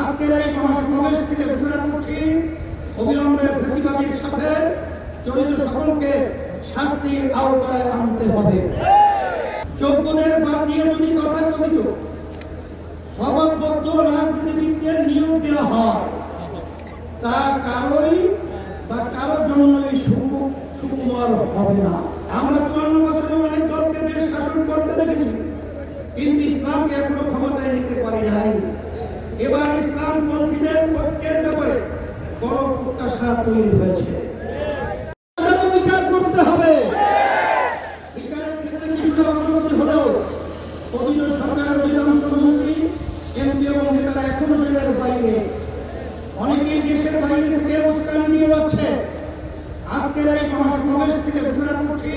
আজকের এই মহাসমাবেশ থেকে ঘোষণা করছি, অবিলম্বে ফেসিবাদীর সাথে জড়িত সকলকে শাস্তির আওতায় আনতে হবে। যোগ্যদের বাদ দিয়ে যদি তথাকথিত স্বভাববদ্ধ রাজনীতিবিদদের নিয়োগ দেওয়া হয়, তা কারোই বা কারোর জন্যই সুকুমার হবে না। আমরা চুয়ান্ন বছরে অনেক দলকে দেশ শাসন করতে দেখেছি, কিন্তু ইসলামকে এখনও ক্ষমতায় নিতে পারি নাই। এবার ইসলাম পন্থীদের ঐক্যের ব্যাপারে বড় প্রত্যাশা তৈরি হয়েছে। বিচার করতে হবে। বিচারের ক্ষেত্রে হলেও সরকারের বাইরে। অনেকেই দেশের বাইরে থেকে যাচ্ছে। আজকের থেকে করছি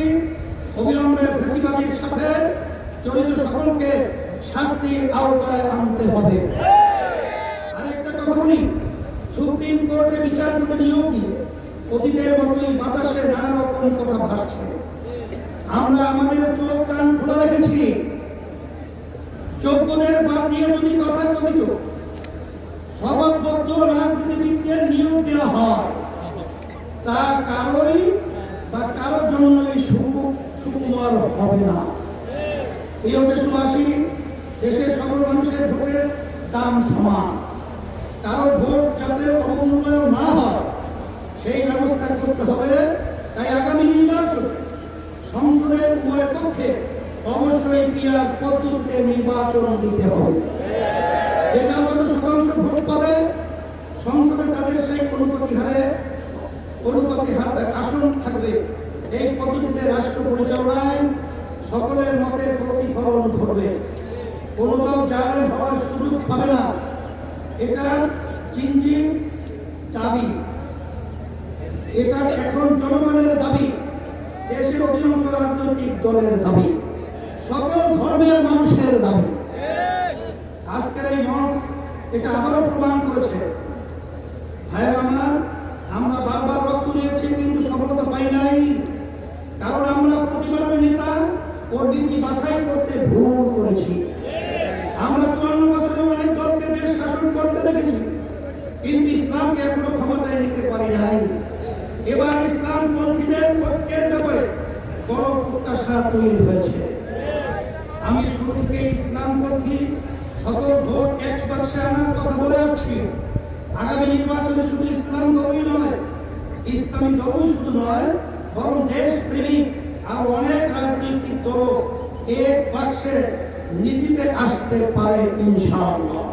সকলকে শাস্তির আওতায় আনতে হবে। কথা সুপ্রিম কোর্টে বিচারপতি নিয়োগ দিয়ে অতীতের মতোই বাতাসে নানা রকম কথা ভাসছে। আমরা আমাদের চোখ কান খোলা রেখেছি। যোগ্যদের বাদ দিয়ে যদি তথাকথিত স্বভাববদ্ধ রাজনীতিবিদদের নিয়োগ দেওয়া হয়, তা কারোই বা কারোর জন্যই সুকুমার হবে না। প্রিয় দেশবাসী, দেশের সকল মানুষের ভোটের দাম সমান। কারও ভোট যাতে অবমূল্যায়ন না হয়, সেই ব্যবস্থা করতে হবে। তাই আগামী নির্বাচন সংসদের উভয় পক্ষে অবশ্যই পিয়ার পদ্ধতিতে নির্বাচন দিতে হবে। যেটা যত শতাংশ ভোট পাবে, সংসদে তাদের সেই অনুপাতি হারে অনুপাতি হারে আসন থাকবে। এই পদ্ধতিতে রাষ্ট্র পরিচালনায় সকলের মতের প্রতিফলন ঘটবে। কোনো দল জালেম হওয়ার সুযোগ পাবে না এটা চিনজি দাবি। এটা এখন জনগণের দাবি, দেশের অধিকাংশ রাজনৈতিক দলের দাবি, সকল ধর্মের মানুষের দাবি। আজকের এই মঞ্চ এটা আবারও প্রমাণ করেছে। ভাইয়ের আমরা বারবার রক্ত দিয়েছি কিন্তু সফলতা পাই নাই কারণ আমরা প্রতিবারের নেতা ও নীতি বাছাই করতে ভুল করেছি আমরা চুয়ান্ন বছরে অনেক দলকে দেশ শাসন করতে দেখেছি কিন্তু ইসলামকে এখনও ক্ষমতায় নিতে পারি নাই। এবার ইসলাম পন্থীদের ঐক্যের ব্যাপারে বড় প্রত্যাশা তৈরি হয়েছে। আমি শুরু থেকে ইসলামপন্থী সকল ভোট এক বাক্সে আনার কথা বলে আসছি। আগামী নির্বাচনে শুধু ইসলাম ধর্মই নয়, ইসলামী ধর্মই শুধু নয়, বরং দেশ প্রেমিক আর অনেক রাজনৈতিক দল এক বাক্সে নীতিতে আসতে পারে ইনশাআল্লাহ।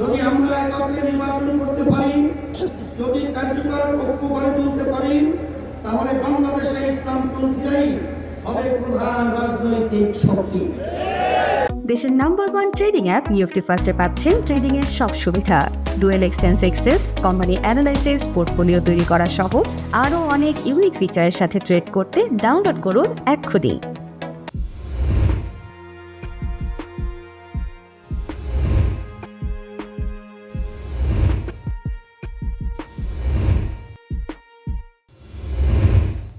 যদি আমরা একত্রে নির্বাচন করতে পারি, যদি কার্যকর ঐক্য গড়ে তুলতে পারি, তাহলে বাংলাদেশে ইসলামপন্থীরাই হবে প্রধান রাজনৈতিক শক্তি। দেশের নাম্বার ওয়ান ট্রেডিং অ্যাপ নিউফটি ফার্স্টে পাচ্ছেন ট্রেডিং এর সব সুবিধা। ডুয়েল এক্সটেন্স এক্সেস কোম্পানি অ্যানালাইসিস পোর্টফোলিও তৈরি করা সহ আরও অনেক ইউনিক ফিচারের সাথে ট্রেড করতে ডাউনলোড করুন এক্ষুনি।